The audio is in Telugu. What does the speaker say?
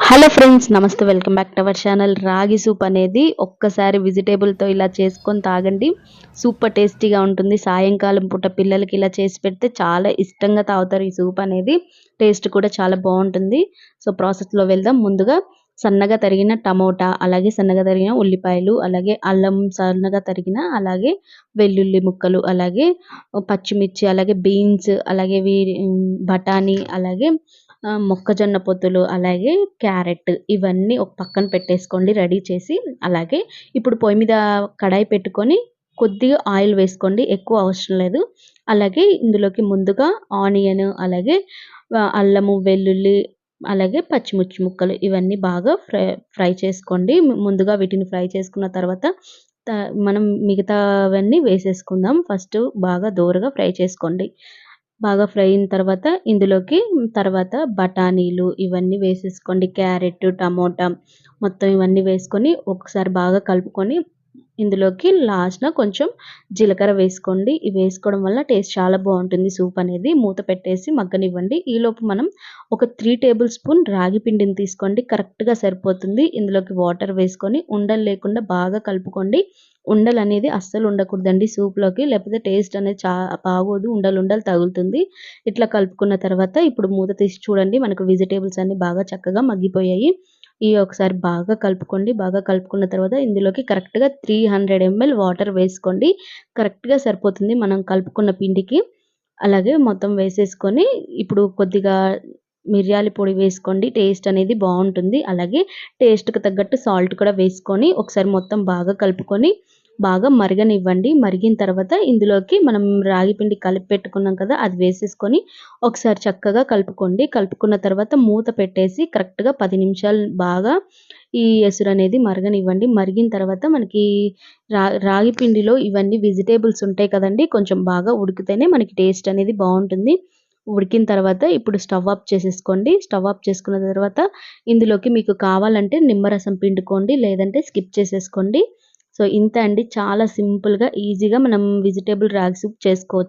హలో ఫ్రెండ్స్ నమస్తే welcome back to our channel. రాగి సూప్ అనేది ఒక్కసారి వెజిటేబుల్తో ఇలా చేసుకొని తాగండి. సూపర్ టేస్టీగా ఉంటుంది. సాయంకాలం పూట పిల్లలకి ఇలా చేసి పెడితే చాలా ఇష్టంగా తాగుతారు ఈ సూప్ అనేది. టేస్ట్ కూడా చాలా బాగుంటుంది. సో ప్రాసెస్లో వెళ్దాం. ముందుగా సన్నగా తరిగిన టమోటా అలాగే సన్నగా తరిగిన ఉల్లిపాయలు అలాగే అల్లం సన్నగా తరిగిన అలాగే వెల్లుల్లి ముక్కలు అలాగే పచ్చిమిర్చి అలాగే బీన్స్ అలాగే బఠానీ అలాగే మొక్కజొన్న పొత్తులు అలాగే క్యారెట్ ఇవన్నీ ఒక పక్కన పెట్టేసుకోండి రెడీ చేసి. అలాగే ఇప్పుడు పొయ్యి మీద కడాయి పెట్టుకొని కొద్దిగా ఆయిల్ వేసుకోండి ఎక్కువ అవసరం లేదు. అలాగే ఇందులోకి ముందుగా ఆనియన్ అలాగే అల్లము వెల్లుల్లి అలాగే పచ్చిమిర్చి ముక్కలు ఇవన్నీ బాగా ఫ్రై ఫ్రై చేసుకోండి. ముందుగా వీటిని ఫ్రై చేసుకున్న తర్వాత మనం మిగతావన్నీ వేసేసుకుందాం. ఫస్ట్ బాగా దోరగా ఫ్రై చేసుకోండి. బాగా ఫ్రై అయిన తర్వాత ఇందులోకి తర్వాత బఠానీలు ఇవన్నీ వేసేసుకోండి. క్యారెట్ టమోటా మొత్తం ఇవన్నీ వేసుకొని ఒకసారి బాగా కలుపుకొని ఇందులోకి లాస్ట్న కొంచెం జీలకర్ర వేసుకోండి. ఇవి వేసుకోవడం వల్ల టేస్ట్ చాలా బాగుంటుంది. సూప్ అనేది మూత పెట్టేసి మగ్గనివ్వండి. ఈలోపు మనం ఒక త్రీ టేబుల్ స్పూన్ రాగి పిండిని తీసుకోండి. కరెక్ట్గా సరిపోతుంది. ఇందులోకి వాటర్ వేసుకొని ఉండలు లేకుండా బాగా కలుపుకోండి. ఉండలు అనేది అస్సలు ఉండకూడదండి సూప్లోకి. లేకపోతే టేస్ట్ అనేది చా బాగోదు. ఉండలు ఉండలు తగులుతుంది. ఇట్లా కలుపుకున్న తర్వాత ఇప్పుడు మూత తీసి చూడండి. మనకు వెజిటేబుల్స్ అన్నీ బాగా చక్కగా మగ్గిపోయాయి. ఈ ఒకసారి బాగా కలుపుకోండి. బాగా కలుపుకున్న తర్వాత ఇందులోకి కరెక్ట్గా త్రీ హండ్రెడ్ ఎంఎల్ వాటర్ వేసుకోండి. కరెక్ట్గా సరిపోతుంది మనం కలుపుకున్న పిండికి. అలాగే మొత్తం వేసేసుకొని ఇప్పుడు కొద్దిగా మిరియాల పొడి వేసుకోండి. టేస్ట్ అనేది బాగుంటుంది. అలాగే టేస్ట్కి తగ్గట్టు సాల్ట్ కూడా వేసుకొని ఒకసారి మొత్తం బాగా కలుపుకొని బాగా మరగనివ్వండి. మరిగిన తర్వాత ఇందులోకి మనం రాగి పిండి కలిపి పెట్టుకున్నాం కదా అది వేసేసుకొని ఒకసారి చక్కగా కలుపుకోండి. కలుపుకున్న తర్వాత మూత పెట్టేసి కరెక్ట్గా పది నిమిషాలు బాగా ఈ ఎసురు అనేది మరగనివ్వండి. మరిగిన తర్వాత మనకి రా రాగి పిండిలో ఇవన్నీ వెజిటేబుల్స్ ఉంటాయి కదండి కొంచెం బాగా ఉడికితేనే మనకి టేస్ట్ అనేది బాగుంటుంది. ఉడికిన తర్వాత ఇప్పుడు స్టవ్ ఆఫ్ చేసేసుకోండి. స్టవ్ ఆఫ్ చేసుకున్న తర్వాత ఇందులోకి మీకు కావాలంటే నిమ్మరసం పిండుకోండి లేదంటే స్కిప్ చేసేసుకోండి. సో ఇంత అండి. చాలా సింపుల్గా ఈజీగా మనం వెజిటేబుల్ రాగి సూప్ చేసుకోవచ్చు.